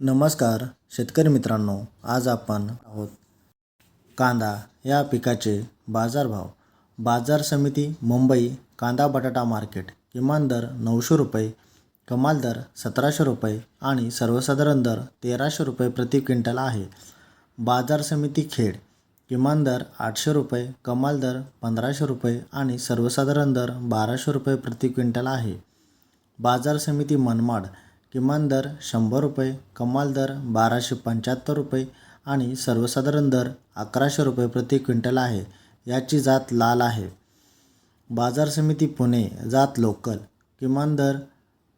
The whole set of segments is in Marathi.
नमस्कार शेतकरी मित्रांनो आज आपण आहोत कांदा या पिकाचे बाजारभाव. बाजार समिती मुंबई कांदा बटाटा मार्केट किमान दर नऊशे रुपये कमाल दर सतराशे रुपये आणि सर्वसाधारण दर तेराशे रुपये प्रति क्विंटल आहे. बाजार समिती खेड किमान दर आठशे रुपये कमाल दर पंधराशे रुपये आणि सर्वसाधारण दर बाराशे रुपये प्रति क्विंटल आहे. बाजार समिती मनमाड किमान दर शंभर रुपये कमाल दर बाराशे पंच्याहत्तर रुपये आणि सर्वसाधारण दर अकराशे रुपये प्रति क्विंटल आहे. याची जात लाल आहे. बाजार समिती पुणे जात लोकल. किमान दर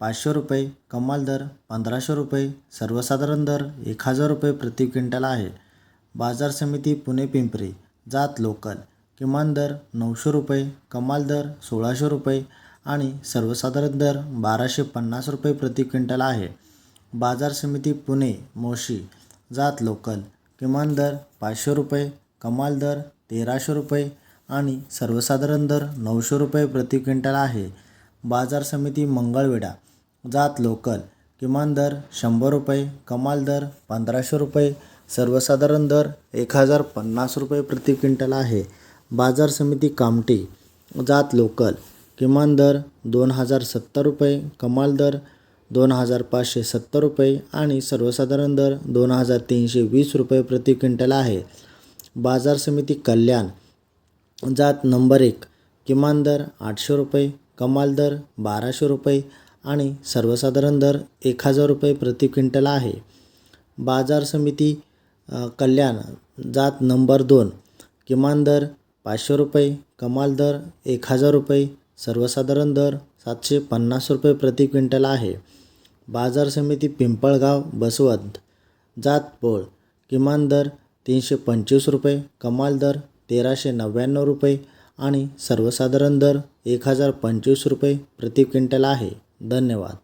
पाचशे रुपये कमाल दर पंधराशे रुपये सर्वसाधारण दर एक हजार रुपये प्रति क्विंटल आहे. बाजार समिती पुणे पिंपरी जात लोकल. किमान दर नऊशे रुपये कमाल दर सोळाशे रुपये आणि सर्वसाधारण दर बाराशे पन्नास रुपये प्रति क्विंटल आहे. बाजार समिती पुणे मोशी जात लोकल किमान दर पाचशे रुपये कमाल दर तेराशे रुपये आणि सर्वसाधारण दर नऊशे रुपये प्रति क्विंटल आहे. बाजार समिती मंगळवेढा जात लोकल किमान दर शंभर रुपये कमाल दर पंधराशे रुपये सर्वसाधारण दर एक हजार पन्नास रुपये प्रति क्विंटल आहे. बाजार समिती कामठी जात लोकल किमान दर दोन हजार सत्तर रुपये कमाल दर दोन हजार पाचशे सत्तर रुपये आणि सर्वसाधारण दर दोन हजार तीनशे वीस रुपये प्रति क्विंटल आहे. बाजार समिती कल्याण जात नंबर एक किमान दर आठशे रुपये कमाल दर बाराशे रुपये आणि सर्वसाधारण दर एक हजार रुपये प्रति क्विंटल आहे. बाजार समिती कल्याण जात नंबर दोन किमान दर पाचशे रुपये कमाल दर एक हजार रुपये सर्वसाधारण दर सातशे पन्नास रुपये प्रति क्विंटल आहे. बाजार समिती पिंपळगाव बसवंत जात पोळ किमान दर तीनशे पंचवीस रुपये कमाल दर तेराशे नव्याण्णव रुपये आणि सर्वसाधारण दर एक हजार पंचवीस रुपये प्रति क्विंटल आहे. धन्यवाद.